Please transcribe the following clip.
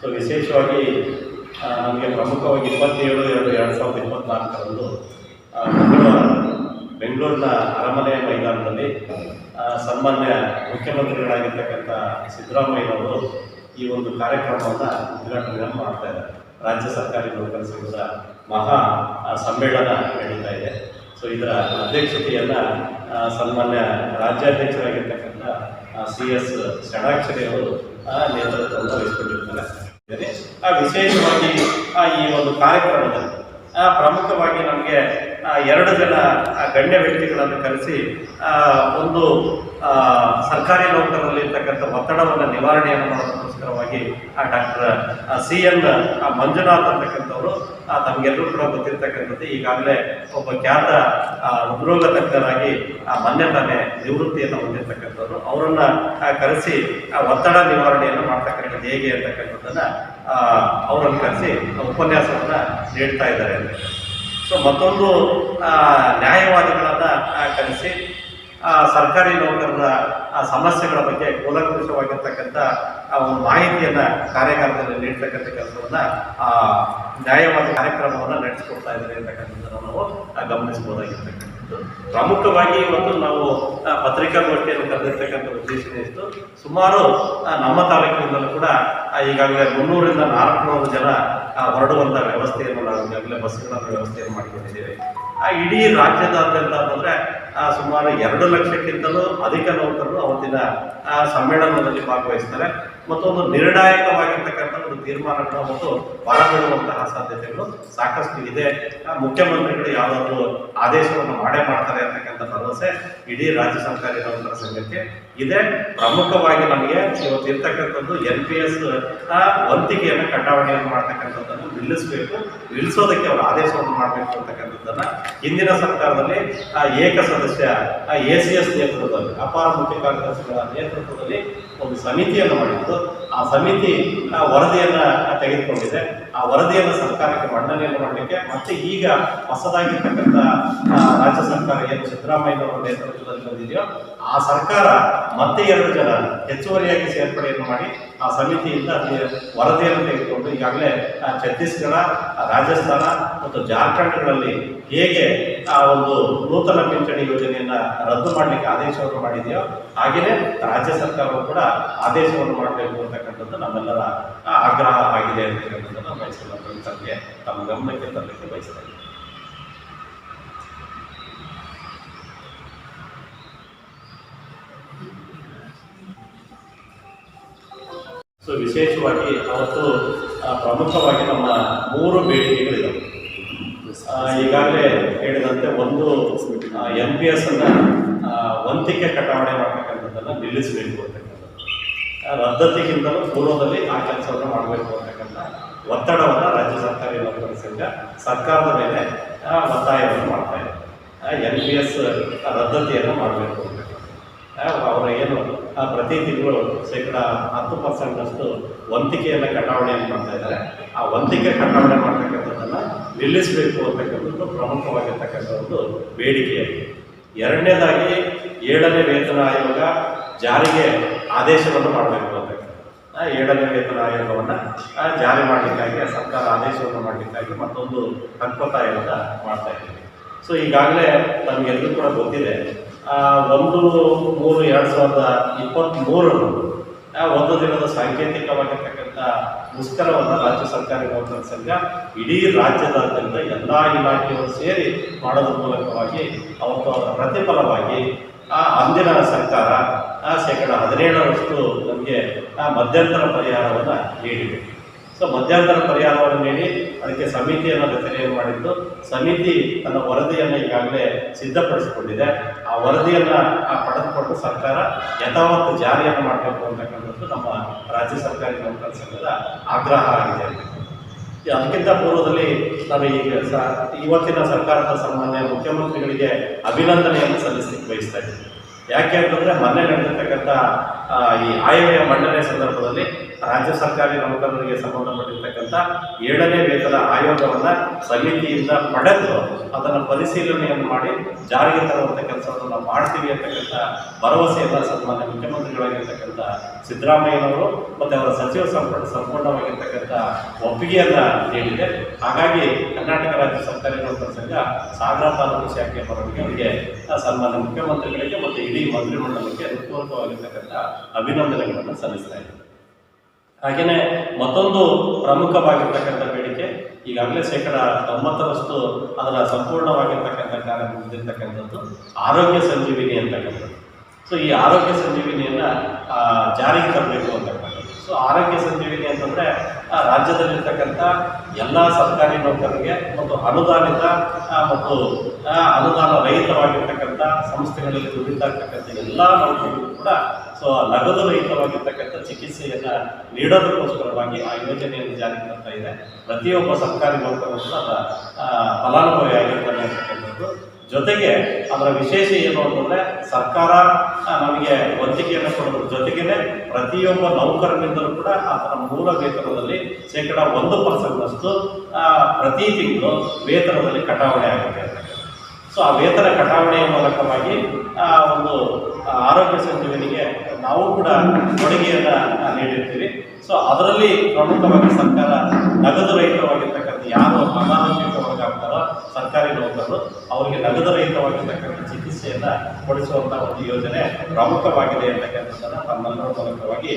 So ವಿಶೇಷವಾಗಿ ನಮಗೆ ಪ್ರಮುಖವಾಗಿ ಇಪ್ಪತ್ತೇಳು ಎರಡು ಎರಡು ಸಾವಿರದ ಇಪ್ಪತ್ನಾಲ್ಕರಂದು ಬೆಂಗಳೂರಿನ ಅರಮನೆ ಮೈದಾನದಲ್ಲಿ ಸನ್ಮಾನ್ಯ ಮುಖ್ಯಮಂತ್ರಿಗಳಾಗಿರ್ತಕ್ಕಂಥ ಸಿದ್ದರಾಮಯ್ಯನವರು ಈ ಒಂದು ಕಾರ್ಯಕ್ರಮವನ್ನು ಉದ್ಘಾಟನೆಯನ್ನು ಮಾಡ್ತಾ ಇದ್ದಾರೆ ರಾಜ್ಯ ಸರ್ಕಾರಿ ನೌಕರ ಸಂಘದ ಮಹಾ ಸಮ್ಮೇಳನ ನಡೀತಾ ಇದೆ ಸೊ ಇದರ ಅಧ್ಯಕ್ಷತೆಯನ್ನು ಸನ್ಮಾನ್ಯ ರಾಜ್ಯಾಧ್ಯಕ್ಷರಾಗಿರ್ತಕ್ಕಂಥ ಸಿ ಎಸ್ ಷಡಾಕ್ಷರಿ ಅವರು ಆ, ನೇತೃತ್ವವನ್ನು ವಹಿಸಿಕೊಂಡಿರ್ತಾರೆ. ಆ ವಿಶೇಷವಾಗಿ ಈ ಒಂದು ಕಾರ್ಯಕ್ರಮದಲ್ಲಿ ಪ್ರಮುಖವಾಗಿ ನಮಗೆ ಎರಡು ಜನ ಗಣ್ಯ ವ್ಯಕ್ತಿಗಳನ್ನು ಕರೆಸಿ ಒಂದು ಸರ್ಕಾರಿ ನೌಕರರಲ್ಲಿ ಇರ್ತಕ್ಕಂಥ ಒತ್ತಡವನ್ನು ನಿವಾರಣೆಯನ್ನು ಮಾಡೋದಕ್ಕೋಸ್ಕರವಾಗಿ ಡಾಕ್ಟರ್ ಸಿ ಎನ್ ಮಂಜುನಾಥ್ ಅಂತಕ್ಕಂಥವರು ತಮಗೆಲ್ಲರೂ ಕೂಡ ಗೊತ್ತಿರ್ತಕ್ಕಂಥದ್ದು ಈಗಾಗಲೇ ಒಬ್ಬ ಖ್ಯಾತ ಹೃದ್ರೋಗ ತಜ್ಞರಾಗಿ ಆ, ಮೊನ್ನೆ ತಾನೇ ನಿವೃತ್ತಿಯನ್ನು ಹೊಂದಿರತಕ್ಕಂಥವ್ರು. ಅವರನ್ನು ಕರೆಸಿ ಆ ಒತ್ತಡ ನಿವಾರಣೆಯನ್ನು ಮಾಡ್ತಕ್ಕಂಥದ್ದು ಹೇಗೆ ಅಂತಕ್ಕಂಥದ್ದನ್ನು ಅವರನ್ನು ಕರೆಸಿ ಉಪನ್ಯಾಸವನ್ನ ನೀಡ್ತಾ ಇದ್ದಾರೆ. ಅಂತ ಸೊ ಮತ್ತೊಂದು ನ್ಯಾಯವಾದಿಗಳನ್ನು ಕರೆಸಿ ಸರ್ಕಾರಿ ನೌಕರರ ಸಮಸ್ಯೆಗಳ ಬಗ್ಗೆ ಕೂಲಂಕುಷವಾಗಿರ್ತಕ್ಕಂಥ ಒಂದು ಮಾಹಿತಿಯನ್ನು ಕಾರ್ಯಾಗಾರದಲ್ಲಿ ನೀಡ್ತಕ್ಕಂಥ ಕೆಲಸವನ್ನು ನ್ಯಾಯವಾದಿ ಕಾರ್ಯಕ್ರಮವನ್ನು ನಡೆಸಿಕೊಡ್ತಾ ಇದ್ದಾರೆ ಅಂತಕ್ಕಂಥದ್ದನ್ನು ನಾವು ಗಮನಿಸಬಹುದಾಗಿರ್ತಕ್ಕಂಥದ್ದು. ಪ್ರಮುಖವಾಗಿ ಇವತ್ತು ನಾವು ಪತ್ರಿಕಾಗೋಷ್ಠಿಯನ್ನು ಕರೆದಿರ್ತಕ್ಕಂಥ ಉದ್ದೇಶ ಇತ್ತು. ಸುಮಾರು ನಮ್ಮ ತಾಲೂಕಿನಿಂದಲೂ ಕೂಡ ಈಗಾಗಲೇ ಮುನ್ನೂರಿಂದ ನಾಲ್ಕುನೂರು ಜನ ಹೊರಡುವಂಥ ವ್ಯವಸ್ಥೆಯನ್ನು ನಾವು ಈಗಾಗಲೇ ಬಸ್ಗಳ ವ್ಯವಸ್ಥೆಯನ್ನು ಮಾಡಿಕೊಂಡಿದ್ದೇವೆ. ಆ ಇಡೀ ರಾಜ್ಯದಾದ್ಯಂತ ಆ, ಸುಮಾರು ಎರಡು ಲಕ್ಷಕ್ಕಿಂತಲೂ ಅಧಿಕ ನೌಕರರು ಅವತ್ತಿನ ಆ, ಸಮ್ಮೇಳನದಲ್ಲಿ ಭಾಗವಹಿಸ್ತಾರೆ. ಮತ್ತೊಂದು ನಿರ್ಣಾಯಕವಾಗಿರ್ತಕ್ಕಂಥ ಒಂದು ತೀರ್ಮಾನಗಳು ಮತ್ತು ಹೊರಬೀಳುವಂತಹ ಸಾಧ್ಯತೆಗಳು ಸಾಕಷ್ಟು ಇದೆ. ಮುಖ್ಯಮಂತ್ರಿಗಳು ಯಾವುದಾದ್ರು ಆದೇಶವನ್ನು ಮಾಡೇ ಮಾಡ್ತಾರೆ ಅಂತಕ್ಕಂಥ ಭರವಸೆ ಇಡೀ ರಾಜ್ಯ ಸರ್ಕಾರಿ ಇರುವಂತಹ ಸಂಘಕ್ಕೆ ಇದೆ. ಪ್ರಮುಖವಾಗಿ ನಮಗೆ ಇವತ್ತು ಇರ್ತಕ್ಕಂಥದ್ದು ಎನ್ ಪಿ ಎಸ್ ವಂತಿಕೆಯನ್ನು ಕಟಾವಣೆಯನ್ನು ಮಾಡ್ತಕ್ಕಂಥದ್ದನ್ನು ನಿಲ್ಲಿಸಬೇಕು. ನಿಲ್ಲಿಸೋದಕ್ಕೆ ಅವರು ಆದೇಶವನ್ನು ಮಾಡಬೇಕು ಅಂತಕ್ಕಂಥದ್ದನ್ನು ಹಿಂದಿನ ಸರ್ಕಾರದಲ್ಲಿ ಆ, ಏಕ ಸದಸ್ಯ ಎ ಸಿ ಎಸ್ ನೇತೃತ್ವದಲ್ಲಿ ಅಪಾರ ಮುಖ್ಯ ಕಾರ್ಯದರ್ಶಿಗಳ ನೇತೃತ್ವದಲ್ಲಿ ಒಂದು ಸಮಿತಿಯನ್ನು ಮಾಡಿದ್ದು. Então, ಆ ಸಮಿತಿ ವರದಿಯನ್ನು ತೆಗೆದುಕೊಂಡಿದೆ ಆ ವರದಿಯನ್ನು ಸರ್ಕಾರಕ್ಕೆ ಮಂಡನೆಯನ್ನು ಮಾಡಲಿಕ್ಕೆ ಮತ್ತೆ ಈಗ ಹೊಸದಾಗಿರ್ತಕ್ಕಂಥ ರಾಜ್ಯ ಸರ್ಕಾರ ಏನು ಸಿದ್ದರಾಮಯ್ಯನವರ ನೇತೃತ್ವದಲ್ಲಿ ಬಂದಿದೆಯೋ, ಆ ಸರ್ಕಾರ ಮತ್ತೆ ಎರಡು ಜನ ಹೆಚ್ಚುವರಿಯಾಗಿ ಸೇರ್ಪಡೆಯನ್ನು ಮಾಡಿ ಆ ಸಮಿತಿಯಿಂದ ವರದಿಯನ್ನು ತೆಗೆದುಕೊಂಡು ಈಗಾಗಲೇ ಛತ್ತೀಸ್ಗಢ ರಾಜಸ್ಥಾನ ಮತ್ತು ಜಾರ್ಖಂಡ್ಗಳಲ್ಲಿ ಹೇಗೆ, ಆ, ಒಂದು ನೂತನ ಪಿಂಚಣಿ ಯೋಜನೆಯನ್ನ ರದ್ದು ಮಾಡಲಿಕ್ಕೆ ಆದೇಶವನ್ನು ಮಾಡಿದೆಯೋ, ಹಾಗೆಯೇ ರಾಜ್ಯ ಸರ್ಕಾರವು ಕೂಡ ಆದೇಶವನ್ನು ಮಾಡಬೇಕು ಅಂತಕ್ಕಂಥದ್ದು ನಮ್ಮೆಲ್ಲರ ಆಗ್ರಹವಾಗಿದೆ ಆಗ್ರಹ ಆಗಿದೆ ಅಂತಕ್ಕಂಥದ್ದನ್ನು ಬಯಸಲು ತಮಗೆ ತಮ್ಮ ಗಮನಕ್ಕೆ ತರಲಿಕ್ಕೆ ಬಯಸ್ತಾ. ಸೊ ವಿಶೇಷವಾಗಿ ಅವತ್ತು ಪ್ರಮುಖವಾಗಿ ನಮ್ಮ ಮೂರು ಬೇಡಿಕೆಗಳಿದ್ದಾವೆ ಈಗಾಗಲೇ ಹೇಳಿದಂತೆ ಒಂದು ಎಂ ಪಿ ಎಸ್ ಅನ್ನ ವಂತಿಕೆ ಕಟಾವಣೆ ಮಾಡ್ತಕ್ಕಂಥದ್ದನ್ನು ನಿಲ್ಲಿಸಬೇಕು ಅಂತಕ್ಕಂಥದ್ದು ಆ, ರದ್ದತಿಗಿಂತಲೂ ಪೂರ್ವದಲ್ಲಿ ಆ ಕೆಲಸವನ್ನು ಮಾಡಬೇಕು ಅಂತಕ್ಕಂಥ ಒತ್ತಡವನ್ನು ರಾಜ್ಯ ಸರ್ಕಾರಿ ನೌಕರರ ಸಂಘ ಸರ್ಕಾರದ ಮೇಲೆ ಒತ್ತಾಯವನ್ನು ಮಾಡ್ತಾ ಇದೆ. ಎನ್ ಪಿ ಎಸ್ ರದ್ದತಿಯನ್ನು ಮಾಡಬೇಕು ಅವರ ಏನು ಪ್ರತಿ ತಿಂಗಳು ಶೇಕಡ ಹತ್ತು ಪರ್ಸೆಂಟಷ್ಟು ವಂತಿಕೆಯನ್ನು ಕಟಾವಣೆಯನ್ನು ಮಾಡ್ತಾ ಇದ್ದಾರೆ. ಆ ವಂತಿಕೆ ಕಟಾವಣೆ ಮಾಡ್ತಕ್ಕಂಥದ್ದನ್ನು ನಿಲ್ಲಿಸಬೇಕು ಅಂತಕ್ಕಂಥದ್ದು ಪ್ರಮುಖವಾಗಿರ್ತಕ್ಕಂಥ ಒಂದು ಬೇಡಿಕೆಯಾಗಿದೆ. ಎರಡನೇದಾಗಿ ಏಳನೇ ವೇತನ ಆಯೋಗ ಜಾರಿಗೆ ಆದೇಶವನ್ನು ಮಾಡಬೇಕು ಅಂತ ಏಳನೇ ವೇತನ ಆಯೋಗವನ್ನು ಜಾರಿ ಮಾಡಲಿಕ್ಕಾಗಿ ಸರ್ಕಾರ ಆದೇಶವನ್ನು ಮಾಡಲಿಕ್ಕಾಗಿ ಮತ್ತೊಂದು ಹಕ್ಕೊತ್ತಾಯವನ್ನು ಮಾಡ್ತಾ ಇದ್ದೀವಿ. ಸೊ ಈಗಾಗಲೇ ನಮಗೆಲ್ಲರೂ ಕೂಡ ಗೊತ್ತಿದೆ ಒಂದು ಮೂರು ಎರಡು ಸಾವಿರದ ಇಪ್ಪತ್ತ್ಮೂರರಂದು ಒಂದು ದಿನದ ಸಾಂಕೇತಿಕವಾಗಿರ್ತಕ್ಕಂಥ ಮುಷ್ಕರವನ್ನು ರಾಜ್ಯ ಸರ್ಕಾರಿ ನೌಕರ ಸಂಘ ಇಡೀ ರಾಜ್ಯದಾದ್ಯಂತ ಎಲ್ಲ ಇಲಾಖೆಯವರು ಸೇರಿ ಮಾಡೋದ್ರ ಮೂಲಕವಾಗಿ ಅವತ್ತು ಪ್ರತಿಫಲವಾಗಿ ಆ ಅಂದಿನ ಸರ್ಕಾರ ಆ ಶೇಕಡ ಹದಿನೇಳರಷ್ಟು ನಮಗೆ ಆ ಮಧ್ಯಂತರ ಪರಿಹಾರವನ್ನು ನೀಡಿದೆ. ಸೊ ಮಧ್ಯಂತರ ಪರಿಹಾರವನ್ನು ನೀಡಿ ಅದಕ್ಕೆ ಸಮಿತಿಯನ್ನು ರಚನೆಯನ್ನು ಮಾಡಿದ್ದು, ಸಮಿತಿ ತನ್ನ ವರದಿಯನ್ನು ಈಗಾಗಲೇ ಸಿದ್ಧಪಡಿಸಿಕೊಂಡಿದೆ. ಆ ವರದಿಯನ್ನು ಆ ಪಡೆದುಕೊಂಡು ಸರ್ಕಾರ ಯಥಾವತ್ತು ಜಾರಿಯನ್ನು ಮಾಡಬೇಕು ಅಂತಕ್ಕಂಥದ್ದು ನಮ್ಮ ರಾಜ್ಯ ಸರ್ಕಾರಿ ನೌಕರ ಸಂಘದ ಆಗ್ರಹ ಆಗಿದೆ. ಅದಕ್ಕಿಂತ ಪೂರ್ವದಲ್ಲಿ ನಾವು ಈಗ ಇವತ್ತಿನ ಸರ್ಕಾರದ ಸನ್ಮಾನ್ಯ ಮುಖ್ಯಮಂತ್ರಿಗಳಿಗೆ ಅಭಿನಂದನೆಯನ್ನು ಸಲ್ಲಿಸಲಿಕ್ಕೆ ಬಯಸ್ತಾ ಇದ್ದೀನಿ ಯಾಕೆ ಅಂತಂದರೆ ಮೊನ್ನೆ ನಡೆದಿರ್ತಕ್ಕಂಥ ಈ ಆಯವ್ಯ ಮಂಡನೆ ಸಂದರ್ಭದಲ್ಲಿ ರಾಜ್ಯ ಸರ್ಕಾರಿ ನೌಕರರಿಗೆ ಸಂಬಂಧಪಟ್ಟಿರ್ತಕ್ಕಂಥ ಏಳನೇ ವೇತನ ಆಯೋಗವನ್ನ ಸಮಿತಿಯಿಂದ ಪಡೆದು ಅದನ್ನು ಪರಿಶೀಲನೆಯನ್ನು ಮಾಡಿ ಜಾರಿಗೆ ತರುವಂಥ ಕೆಲಸವನ್ನು ನಾವು ಮಾಡ್ತೀವಿ ಅಂತಕ್ಕಂಥ ಭರವಸೆಯನ್ನ ಸನ್ಮಾನ್ಯ ಮುಖ್ಯಮಂತ್ರಿಗಳಾಗಿರ್ತಕ್ಕಂಥ ಸಿದ್ದರಾಮಯ್ಯನವರು ಮತ್ತು ಅವರ ಸಚಿವ ಸಂಪುಟ ಸಂಪೂರ್ಣವಾಗಿರ್ತಕ್ಕಂಥ ಒಪ್ಪಿಗೆಯನ್ನ ನೀಡಿದೆ. ಹಾಗಾಗಿ ಕರ್ನಾಟಕ ರಾಜ್ಯ ಸರ್ಕಾರಿ ನೌಕರ ಸಂಘ ಸಾಗರ ತಾಲೂಕು ಶಾಖೆ ಪರವಾಗಿ ಅವರಿಗೆ ಸನ್ಮಾನ್ಯ ಮುಖ್ಯಮಂತ್ರಿಗಳಿಗೆ ಮತ್ತು ಇಡೀ ಮಂತ್ರಿಮಂಡಲಕ್ಕೆ ಹೃತ್ಪೂರ್ವಕವಾಗಿರ್ತಕ್ಕಂಥ ಅಭಿನಂದನೆಗಳನ್ನು ಸಲ್ಲಿಸ್ತಾ ಇದ್ದಾರೆ ಹಾಗೆಯೇ ಮತ್ತೊಂದು ಪ್ರಮುಖವಾಗಿರ್ತಕ್ಕಂಥ ಬೇಡಿಕೆ, ಈಗಾಗಲೇ ಶೇಕಡ ತೊಂಬತ್ತರಷ್ಟು ಅದರ ಸಂಪೂರ್ಣವಾಗಿರ್ತಕ್ಕಂಥ ಕಾರ್ಯ ಮುಗಿದಿರ್ತಕ್ಕಂಥದ್ದು ಆರೋಗ್ಯ ಸಂಜೀವಿನಿ ಅಂತಕ್ಕಂಥದ್ದು. ಸೊ ಈ ಆರೋಗ್ಯ ಸಂಜೀವಿನಿಯನ್ನು ಜಾರಿಗೆ ತರಬೇಕು ಅಂತಕ್ಕಂಥದ್ದು. ಸೊ ಆರೋಗ್ಯ ಸಂಜೀವಿನಿ ಅಂತಂದರೆ ರಾಜ್ಯದಲ್ಲಿರ್ತಕ್ಕಂಥ ಎಲ್ಲ ಸರ್ಕಾರಿ ನೌಕರರಿಗೆ ಮತ್ತು ಅನುದಾನಿತ ಮತ್ತು ಆ, ಅನುದಾನ ರಹಿತವಾಗಿರ್ತಕ್ಕಂಥ ಸಂಸ್ಥೆಗಳಲ್ಲಿ ದುಡಿತಾ ಇರ್ತಕ್ಕಂಥ ಎಲ್ಲ ನೌಕರರಿಗೂ ಕೂಡ ಸೊ ನಗದು ರಹಿತವಾಗಿರ್ತಕ್ಕಂಥ ಚಿಕಿತ್ಸೆಯನ್ನು ನೀಡೋದಕ್ಕೋಸ್ಕರವಾಗಿ ಆ ಯೋಜನೆಯನ್ನು ಜಾರಿಗೆ ತರ್ತಾ ಇದೆ. ಪ್ರತಿಯೊಬ್ಬ ಸರ್ಕಾರಿ ನೌಕರರು ಕೂಡ ಫಲಾನುಭವಿ ಆಗಿರ್ತಾರೆ ಅಂತಕ್ಕಂಥದ್ದು ಜೊತೆಗೆ ಅದರ ವಿಶೇಷ ಏನು ಅಂತಂದ್ರೆ ಸರ್ಕಾರ ನಮಗೆ ವಂತಿಕೆಯನ್ನು ಕೊಡೋದ್ರ ಜೊತೆಗೇನೆ ಪ್ರತಿಯೊಬ್ಬ ನೌಕರನಿಂದಲೂ ಕೂಡ ಆತನ ಮೂಲ ವೇತನದಲ್ಲಿ ಶೇಕಡ ಒಂದು ಪರ್ಸೆಂಟ್ನಷ್ಟು ಪ್ರತಿ ತಿಂಗಳು ವೇತನದಲ್ಲಿ ಕಟಾವಣೆ ಆಗುತ್ತೆ. ಸೊ, ಆ ವೇತನ ಕಟಾವಣೆಯ ಮೂಲಕವಾಗಿ ಒಂದು ಆರೋಗ್ಯ ಸಚಿವನಿಗೆ ನಾವು ಕೂಡ ಕೊಡುಗೆಯನ್ನು ನೀಡಿರ್ತೀವಿ. ಸೊ, ಅದರಲ್ಲಿ ಪ್ರಮುಖವಾಗಿ ಸರ್ಕಾರ ನಗದು ರಹಿತವಾಗಿರ್ತಕ್ಕಂಥ ಯಾರು ಅನಾರೋಗ್ಯಕ್ಕೆ ಸರ್ಕಾರಿ ನೌಕರರು ಅವರಿಗೆ ನಗದು ರಹಿತವಾಗಿರ್ತಕ್ಕಂಥ ಚಿಕಿತ್ಸೆಯನ್ನು ಕೊಡಿಸುವಂಥ ಒಂದು ಯೋಜನೆ ಪ್ರಮುಖವಾಗಿದೆ ಅಂತಕ್ಕಂಥದ್ದನ್ನು ತಮ್ಮೆಲ್ಲರ ಮೂಲಕವಾಗಿ